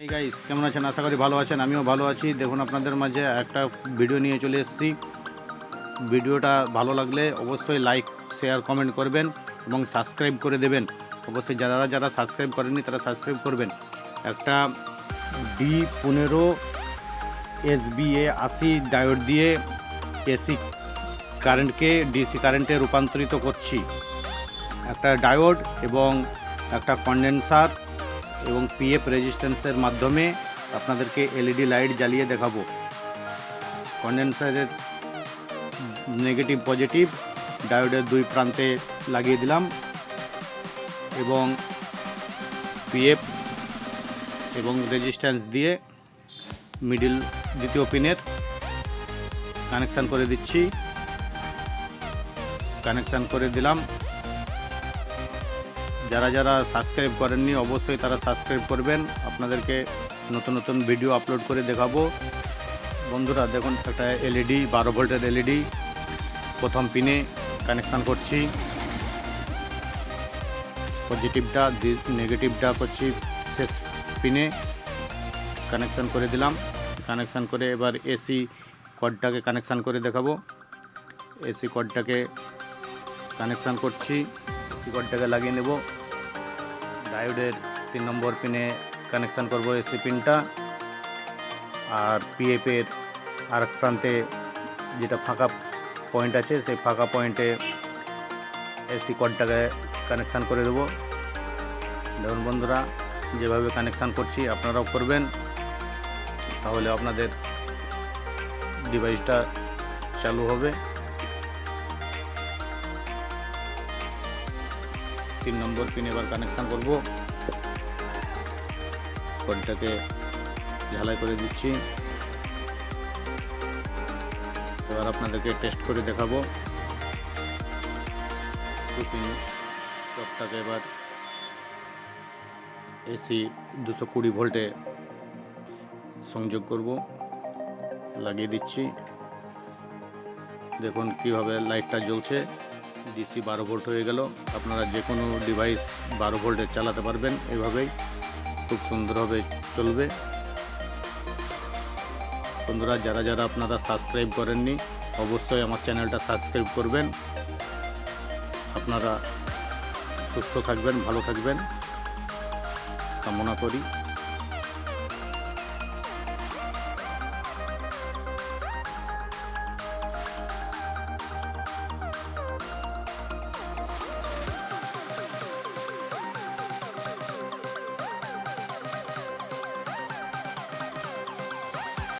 এই গাইস কেমন আছেন? আশা করি ভালো আছেন, আমিও ভালো আছি। দেখুন, আপনাদের মাঝে একটা ভিডিও নিয়ে চলে এসেছি। ভিডিওটা ভালো লাগলে অবশ্যই লাইক শেয়ার কমেন্ট করবেন এবং সাবস্ক্রাইব করে দেবেন। অবশ্যই যারা যারা সাবস্ক্রাইব করেননি, তারা সাবস্ক্রাইব করবেন। একটা ডি পনেরো এস বি এ আশি ডায়োড দিয়ে এসি কারেন্টকে ডিসি কারেন্টে রূপান্তরিত করছি। একটা ডায়োড এবং একটা কন্ডেন্সার এবং পিএফ রেজিস্ট্যান্সের মাধ্যমে আপনাদেরকে এলইডি লাইট জ্বালিয়ে দেখাবো। কন্ডেন্সারের নেগেটিভ পজিটিভ ডায়োডের দুই প্রান্তে লাগিয়ে দিলাম এবং পিএফ এবং রেজিস্ট্যান্স দিয়ে মিডিল দ্বিতীয় পিনের কানেকশান করে দিচ্ছি। কানেকশান করে দিলাম। যারা যারা সাবস্ক্রাইব করেননি, অবশ্যই তারা সাবস্ক্রাইব করবেন। আপনাদেরকে নতুন নতুন ভিডিও আপলোড করে দেখাবো। বন্ধুরা, দেখুন, একটা এলইডি বারো ভোল্টের এলইডি প্রথম পিনে কানেকশান করছি। পজিটিভটা নেগেটিভটা করছি, শেষ পিনে কানেকশান করে দিলাম। কানেকশান করে এবার এসি কডটাকে কানেকশান করে দেখাবো। এসি কডটাকে কানেকশান করছি। এসি কডটাকে লাগিয়ে নেব। ডায়োডের তিন নম্বর পিনে কানেকশান করব এসি পিনটা। আর পিএফের আর প্রান্তে যেটা ফাঁকা পয়েন্ট আছে, সেই ফাঁকা পয়েন্টে এসি কডটাকে কানেকশান করে দেবো। দেখুন বন্ধুরা, যেভাবে কানেকশান করছি, আপনারাও করবেন। তাহলে আপনাদের ডিভাইসটা চালু হবে। তিন নম্বর পিন এবার কানেকশান করব। কলটাকে ঝালাই করে দিচ্ছি। এবার আপনাদেরকে টেস্ট করে দেখাবো। দু পিন চকটাকে এবার এসি দুশো কুড়ি ভোল্টে সংযোগ করব। লাগিয়ে দিচ্ছি। দেখুন কীভাবে লাইটটা জ্বলছে। ডিসি বারো ভোল্ট হয়ে গেল। আপনারা যে কোনো ডিভাইস বারো ভোল্টে চালাতে পারবেন এভাবেই। খুব সুন্দরভাবে চলবে। বন্ধুরা, যারা যারা আপনারা সাবস্ক্রাইব করেননি, অবশ্যই আমার চ্যানেলটা সাবস্ক্রাইব করবেন। আপনারা সুস্থ থাকবেন, ভালো থাকবেন। কামনা করি।